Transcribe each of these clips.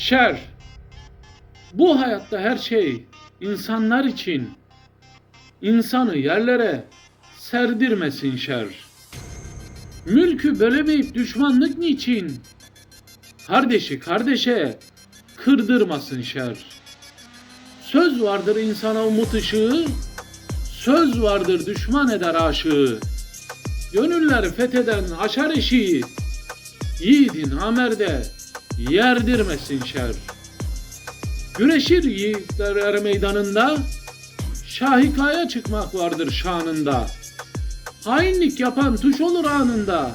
Şer. Bu hayatta her şey insanlar için. İnsanı yerlere serdirmesin şer. Mülkü bölemeyip düşmanlık niçin? Kardeşi kardeşe kırdırmasın şer. Söz vardır insana umut ışığı, söz vardır düşman eder aşığı. Gönüller fetheden aşar eşiği, yiğidin amerde yerdirmesin şer. Güreşir yiğitler er meydanında, şahikaya çıkmak vardır şanında. Hainlik yapan tuş olur anında,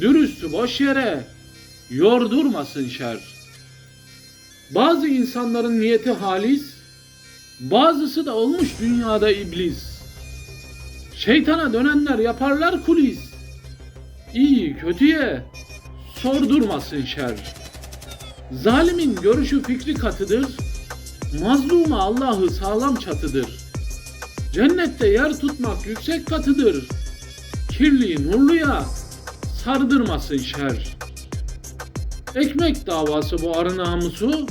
dürüstü boş yere yordurmasın şer. Bazı insanların niyeti halis, bazısı da olmuş dünyada iblis. Şeytana dönenler yaparlar kulis. İyi kötüye sordurmasın şer. Zalimin görüşü fikri katıdır. Mazluma Allah'ı sağlam çatıdır. Cennette yer tutmak yüksek katıdır. Kirliyi nurluya sardırmasın şer. Ekmek davası bu arı namusu,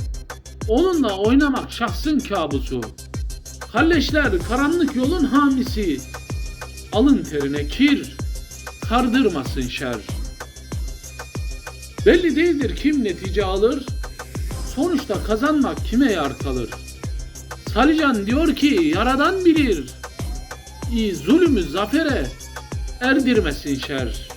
onunla oynamak şahsın kabusu. Kalleşler karanlık yolun hamisi, alın terine kir, kardırmasın şer. Belli değildir kim netice alır, sonuçta kazanmak kime yar kalır. Salican diyor ki yaradan bilir, zulümü zafere erdirmesin şer.